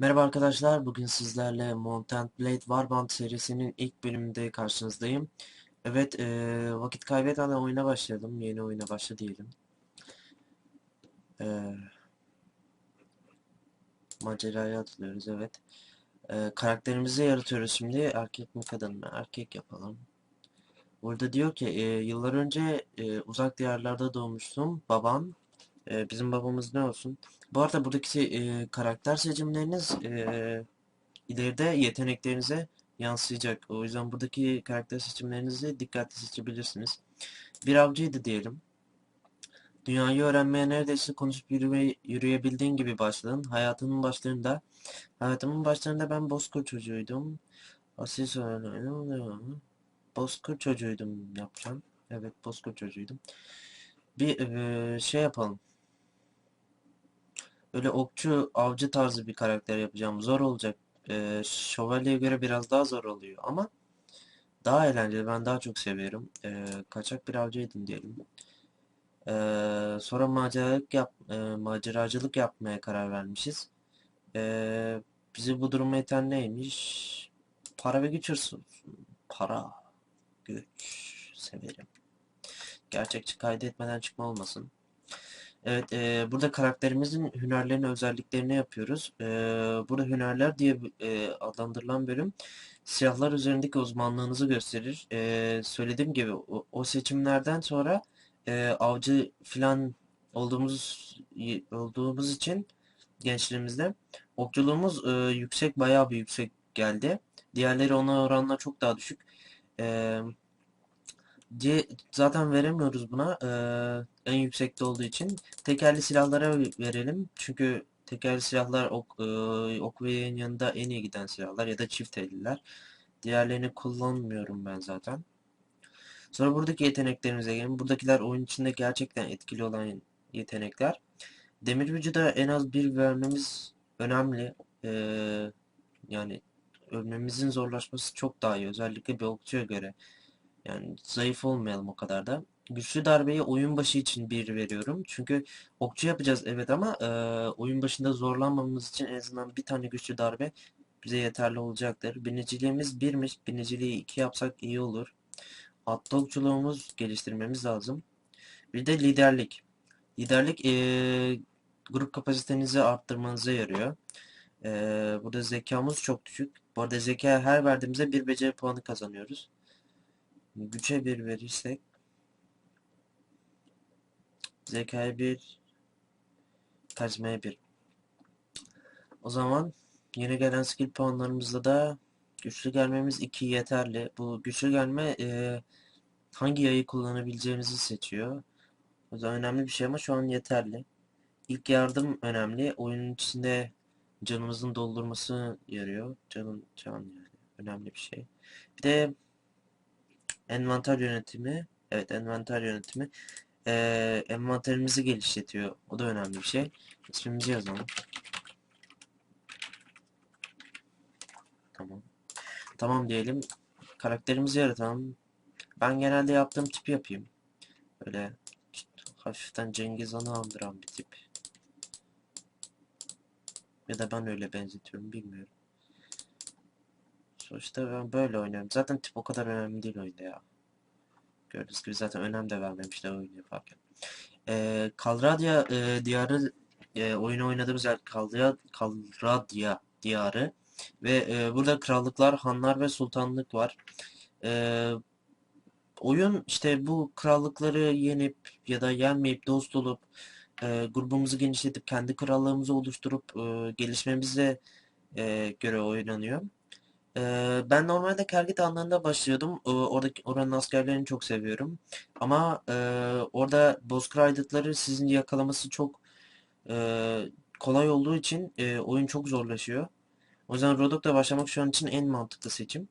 Merhaba arkadaşlar, bugün sizlerle Mount Blade Warband serisinin ilk bölümünde karşınızdayım. Evet, eee, vakit kaybetmeden oyuna başladım, yeni oyuna başla diyelim. Eee maceraya atılıyoruz, evet. Eee, karakterimizi yaratıyoruz şimdi, erkek mi kadın mı? Erkek yapalım. Burada diyor ki, eee, yıllar önce eee, uzak diyarlarda doğmuştum, babam. Eee, bizim babamız ne olsun? Bu arada buradaki eee, karakter seçimleriniz eee ileride yeteneklerinize yansıyacak. O yüzden buradaki karakter seçimlerinizi dikkatli seçebilirsiniz. Bir avcıydı diyelim. Dünyayı öğrenmeye neredeyse konuşup yürüme, yürüyebildiğin gibi başladın. Hayatının başlarında, hayatımın başlarında ben bozkır çocuğuydum. Asil söyledim. Bozkır çocuğuydum yapacağım. Evet bozkır çocuğuydum. Bir eee, şey yapalım. Böyle okçu, avcı tarzı bir karakter yapacağım. Zor olacak. Eee şövalyeye göre biraz daha zor oluyor ama daha eğlenceli. Ben daha çok seviyorum. Eee, kaçak bir avcıydım diyelim. Eee, sonra maceracılık yap, eee, maceracılık yapmaya karar vermişiz. Eee, bizi bu duruma iten neymiş? Para ve güç. Para, güç. Severim. Gerçekçi kaydetmeden çıkma olmasın. Evet, eee, burada karakterimizin hünerlerini, özelliklerini yapıyoruz. Eee, burada hünerler diye eee, adlandırılan bölüm silahlar üzerindeki uzmanlığınızı gösterir. Eee, söylediğim gibi o, o seçimlerden sonra eee, avcı filan olduğumuz olduğumuz için gençliğimizde okçuluğumuz eee, yüksek, bayağı bir yüksek geldi. Diğerleri ona oranla çok daha düşük. Eee C zaten veremiyoruz buna eee, en yüksekte olduğu için. Tekerli silahlara verelim. Çünkü tekerli silahlar ok, eee, ok yanında en iyi giden silahlar ya da çift elliler. Diğerlerini kullanmıyorum ben zaten. Sonra buradaki yeteneklerimize gelelim. Buradakiler oyun içinde gerçekten etkili olan yetenekler. Demir vücuda en az bir vermemiz önemli. Eee, yani ölmemizin zorlaşması çok daha iyi. Özellikle bir okçuya göre. Yani zayıf olmayalım o kadar da. Güçlü darbeyi oyun başı için bir veriyorum. Çünkü okçu yapacağız evet ama e, oyun başında zorlanmamamız için en azından bir tane güçlü darbe bize yeterli olacaktır. Biniciliğimiz birmiş. Biniciliği iki yapsak iyi olur. Atlı okçuluğumuz geliştirmemiz lazım. Bir de liderlik. Liderlik e, grup kapasitenizi arttırmanıza yarıyor. E, burada zekamız çok düşük. Bu arada zeka her verdiğimizde bir beceri puanı kazanıyoruz. Güce bir verirsek zekaya bir karizmaya bir. O zaman yeni gelen skill puanlarımızda da güçlü gelmemiz 2 yeterli. Bu güçlü gelme e, hangi yayı kullanabileceğimizi seçiyor. O da önemli bir şey ama şu an yeterli. İlk yardım önemli. Oyunun içinde canımızın doldurması yarıyor. Canın can yani önemli bir şey. Bir de envanter yönetimi. Evet envanter yönetimi. Ee, envanterimizi geliştiriyor. O da önemli bir şey. İsmimizi yazalım. Tamam. Tamam diyelim. Karakterimizi yaratalım. Ben genelde yaptığım tipi yapayım. Böyle hafiften Cengiz Han'ı andıran bir tip. Ya da ben öyle benzetiyorum bilmiyorum. Sonuçta ben böyle oynuyorum. Zaten tip o kadar önemli değil oyunda ya. Gördüğünüz gibi zaten önem de vermemişler oyun yaparken. Ee, Kalradia e, diyarı e, oyunu oynadığımız yer Kalradia, Kalradia diyarı ve e, burada krallıklar, hanlar ve sultanlık var. E, oyun işte bu krallıkları yenip ya da yenmeyip dost olup e, grubumuzu genişletip kendi krallığımızı oluşturup e, gelişmemize e, göre oynanıyor. Ben normalde Kergit Dağları'nda başlıyordum. Oradaki oranın askerlerini çok seviyorum. Ama orada bozkır aydıtları sizin yakalaması çok kolay olduğu için oyun çok zorlaşıyor. O yüzden Rodok'ta başlamak şu an için en mantıklı seçim.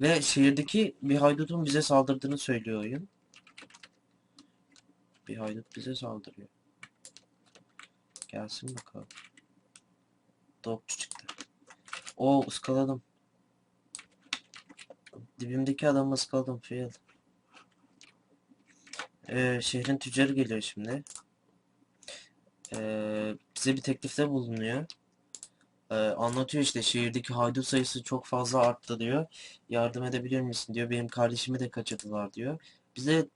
Ve şehirdeki bir haydutun bize saldırdığını söylüyor oyun. Bir haydut bize saldırıyor. Gelsin bakalım. Dokçu. O ıskaladım. Dibimdeki adamı ıskaladım. Fail. Ee, şehrin tüccarı geliyor şimdi. Ee, bize bir teklifte bulunuyor. Ee, anlatıyor işte şehirdeki haydut sayısı çok fazla arttı diyor. Yardım edebilir misin diyor. Benim kardeşimi de kaçırdılar diyor. Bize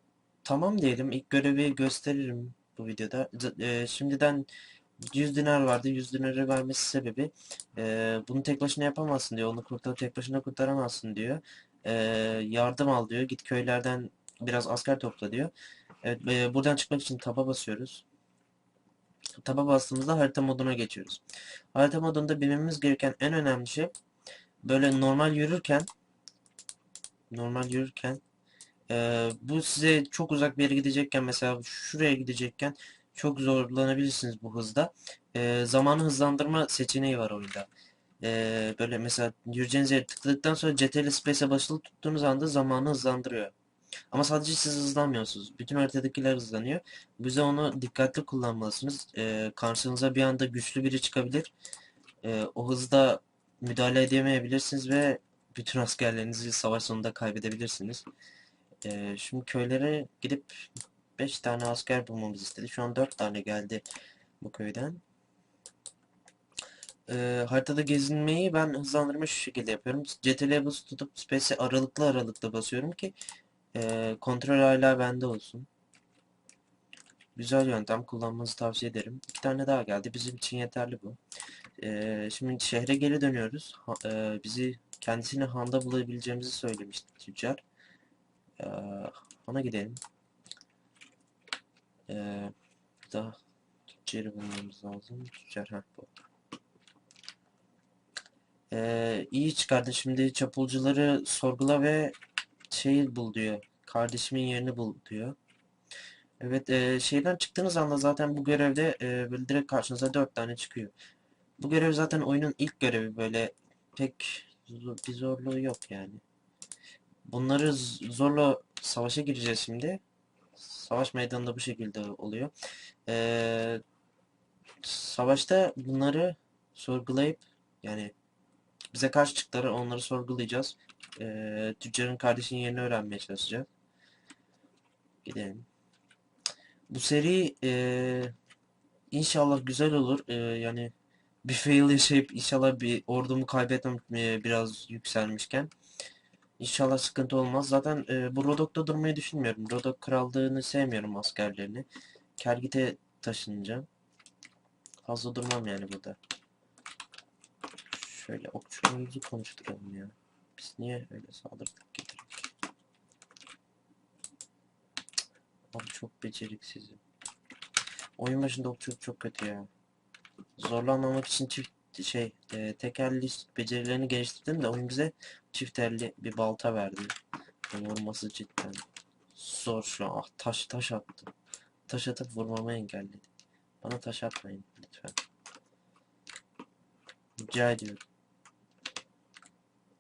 tamam diyelim. İlk görevi gösteririm bu videoda. Z- e, şimdiden 100 dinar vardı. 100 dinarı vermesi sebebi e, bunu tek başına yapamazsın diyor. Onu kurtar tek başına kurtaramazsın diyor. E, yardım al diyor. Git köylerden biraz asker topla diyor. Evet, e, buradan çıkmak için taba basıyoruz. Taba bastığımızda harita moduna geçiyoruz. Harita modunda bilmemiz gereken en önemli şey böyle normal yürürken normal yürürken e, bu size çok uzak bir yere gidecekken mesela şuraya gidecekken çok zorlanabilirsiniz bu hızda. E, zamanı hızlandırma seçeneği var oyunda. E, böyle mesela yürüyeceğiniz yere tıkladıktan sonra CTRL Space'e basılı tuttuğunuz anda zamanı hızlandırıyor. Ama sadece siz hızlanmıyorsunuz. Bütün haritadakiler hızlanıyor. Bize onu dikkatli kullanmalısınız. Ee, karşınıza bir anda güçlü biri çıkabilir. Ee, o hızda müdahale edemeyebilirsiniz ve bütün askerlerinizi savaş sonunda kaybedebilirsiniz. Ee, şimdi köylere gidip 5 tane asker bulmamızı istedi. Şu an 4 tane geldi bu köyden. Ee, haritada gezinmeyi ben hızlandırma şu şekilde yapıyorum. CTRL'ye basılı tutup Space'e aralıklı aralıklı basıyorum ki ee, kontrol hala bende olsun. Güzel yöntem kullanmanızı tavsiye ederim. İki tane daha geldi. Bizim için yeterli bu. Ee, şimdi şehre geri dönüyoruz. Ha- e, bizi kendisini handa bulabileceğimizi söylemişti tüccar. Ee, ona gidelim. Ee, daha tüccarı bulmamız lazım. Tüccar ha bu. Ee, iyi çıkardın. Şimdi çapulcuları sorgula ve şeyi bul diyor. Kardeşimin yerini bul diyor. Evet, e, şeyden çıktığınız anda zaten bu görevde e, böyle direkt karşınıza dört tane çıkıyor. Bu görev zaten oyunun ilk görevi böyle pek bir zorluğu yok yani. Bunları zorla savaşa gireceğiz şimdi. Savaş meydanında bu şekilde oluyor. E, savaşta bunları sorgulayıp yani bize karşı çıktılar onları sorgulayacağız. E, tüccarın kardeşinin yerini öğrenmeye çalışacağız. Gidelim. Bu seri eee, inşallah güzel olur. Eee, yani bir fail yaşayıp inşallah bir ordumu kaybetmem eee, biraz yükselmişken. İnşallah sıkıntı olmaz. Zaten eee, bu Rodok'ta durmayı düşünmüyorum. Rodok krallığını sevmiyorum askerlerini. Kergit'e taşınacağım. Fazla durmam yani burada. Şöyle okçularımızı konuşturalım ya. Biz niye öyle saldırdık getirdik? Abi çok beceriksizim. Oyun başında okçuluk çok kötü ya. Zorlanmamak için çift şey e, tekerli becerilerini geliştirdim de oyun bize çift elli bir balta verdi. Vurması cidden zor şu an. Ah, taş taş attı. Taş atıp vurmamı engelledi. Bana taş atmayın lütfen. Rica ediyorum.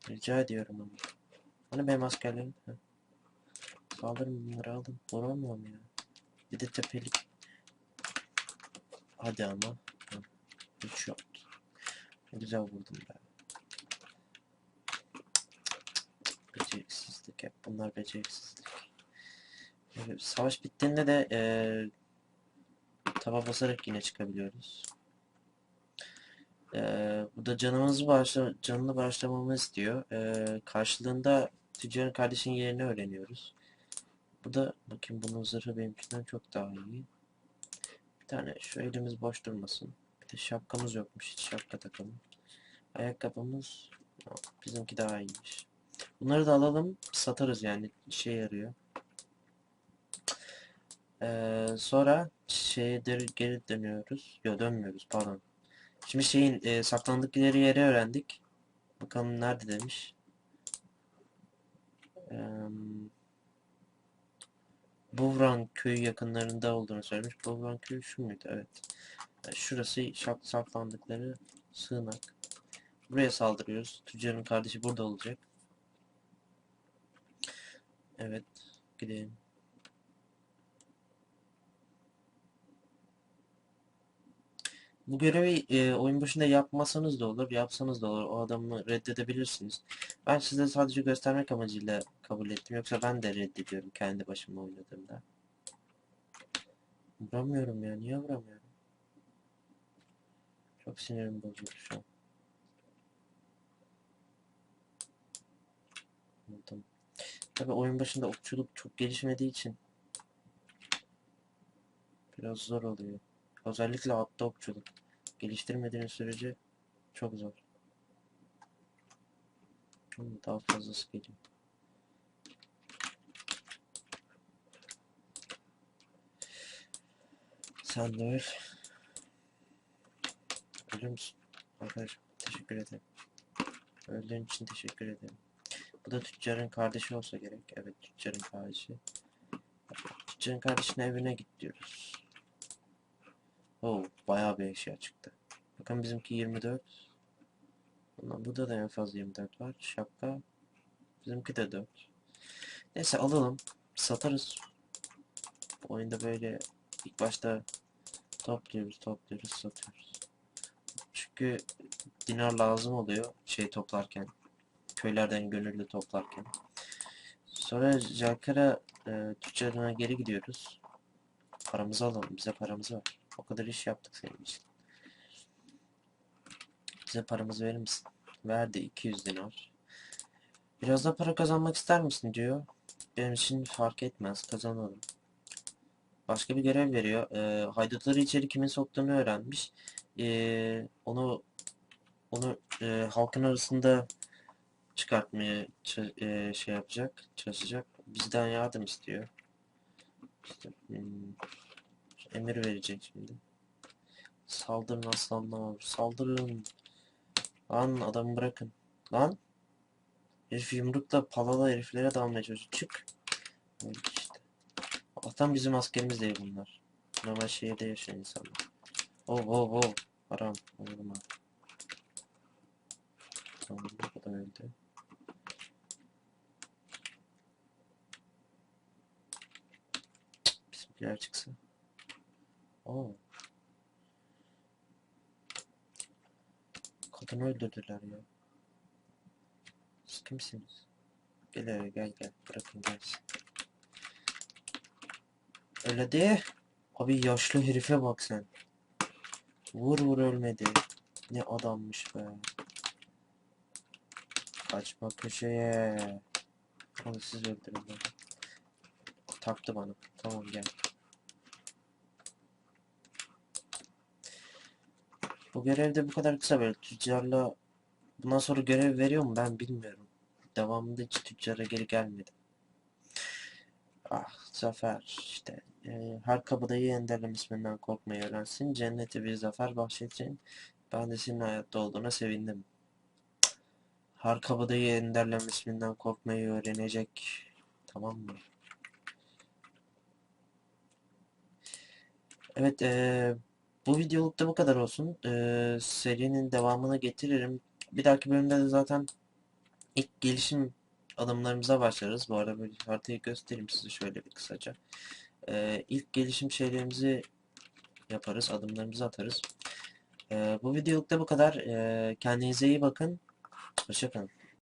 Rica ediyorum ama. Hani benim askerlerim? Heh. Saldırın bunları aldım. Vuramıyorum ya. Bir de tepelik. Hadi ama. Hı. Üç yok. Güzel vurdum be. Beceriksizlik hep. Bunlar beceriksizlik. Evet, savaş bittiğinde de eee taba basarak yine çıkabiliyoruz. Eee bu da canımızı bağışla, canını bağışlamamı istiyor. Eee karşılığında tüccarın kardeşinin yerini öğreniyoruz. Bu da bakayım bunun zırhı benimkinden çok daha iyi. Bir tane şu elimiz boş durmasın. De şapkamız yokmuş. Hiç şapka takalım. Ayakkabımız bizimki daha iyiymiş. Bunları da alalım. Satarız yani. işe yarıyor. Ee, sonra şeye geri dönüyoruz. Yok dönmüyoruz pardon. Şimdi şeyin e, saklandıkları yeri öğrendik. Bakalım nerede demiş. Eee Buvran köyü yakınlarında olduğunu söylemiş. Buvran köyü şu muydu? Evet. Şurası şak- saklandıkları sığınak. Buraya saldırıyoruz. Tüccarın kardeşi burada olacak. Evet. Gidelim. Bu görevi e, oyun başında yapmasanız da olur, yapsanız da olur. O adamı reddedebilirsiniz. Ben size sadece göstermek amacıyla kabul ettim. Yoksa ben de reddediyorum kendi başıma oynadığımda. Vuramıyorum ya. Niye vuramıyorum? Çok sinirim bozuldu şu an. Anladım. Tabi oyun başında okçuluk çok gelişmediği için biraz zor oluyor. Özellikle altta okçuluk. Geliştirmediğin sürece çok zor. Daha fazlası geliyor. Sen de öl. Ölür müsün? Arkadaşım teşekkür ederim. Öldüğün için teşekkür ederim. Bu da tüccarın kardeşi olsa gerek. Evet tüccarın kardeşi. Tüccarın kardeşinin evine git diyoruz. Oo bayağı bir eşya çıktı. Bakın bizimki 24. Bundan burada da en fazla 24 var. Şapka. Bizimki de 4. Neyse alalım. Satarız. Bu oyunda böyle ilk başta topluyoruz, topluyoruz, satıyoruz. Çünkü dinar lazım oluyor şey toplarken. Köylerden gönüllü toplarken. Sonra Jalkara e, tüccarına geri gidiyoruz. Paramızı alalım. Bize paramız var. O kadar iş yaptık senin için. Bize paramızı verir misin? Verdi 200 dinar. Biraz da para kazanmak ister misin diyor. Benim için fark etmez. Kazanalım. Başka bir görev veriyor. Ee, haydutları içeri kimin soktuğunu öğrenmiş. Ee, onu onu e, halkın arasında çıkartmaya e, şey yapacak, çalışacak. Bizden yardım istiyor. İşte, hmm, emir verecek şimdi. Saldırın aslanlar, saldırın. Lan adamı bırakın. Lan. Herif yumrukla palala heriflere dalmaya çalışıyor. Çık. Öyle işte. Allah'tan bizim askerimiz değil bunlar. Normal şehirde yaşayan insanlar. Oh oh oh. Haram. Oğlum ha. Tamam bu kadar öldü. Bizimkiler çıksa. Oo. Kadını öldürdüler ya. Kimsiniz? Gel gel gel. Bırakın gelsin. Öyle de. Abi yaşlı herife bak sen. Vur vur ölmedi. Ne adammış be. Kaçma köşeye. Onu siz öldürün beni. Taktı bana. Tamam gel. Bu görevde bu kadar kısa böyle tüccarla bundan sonra görev veriyor mu ben bilmiyorum. Devamında hiç tüccara geri gelmedim. Ah zafer işte e, her kabadayı enderlem isminden korkmayı öğrensin. Cennete bir zafer bahşedeceğim. Ben de senin hayatta olduğuna sevindim. Her kabadayı enderlem isminden korkmayı öğrenecek. Tamam mı? Evet e, bu videolukta bu kadar olsun. E, serinin devamını getiririm. Bir dahaki bölümde de zaten ilk gelişim adımlarımıza başlarız. Bu arada bir haritayı göstereyim size şöyle bir kısaca. Ee, ilk gelişim şeylerimizi yaparız, adımlarımızı atarız. Ee, bu videolukta bu kadar. Ee, kendinize iyi bakın. Hoşçakalın.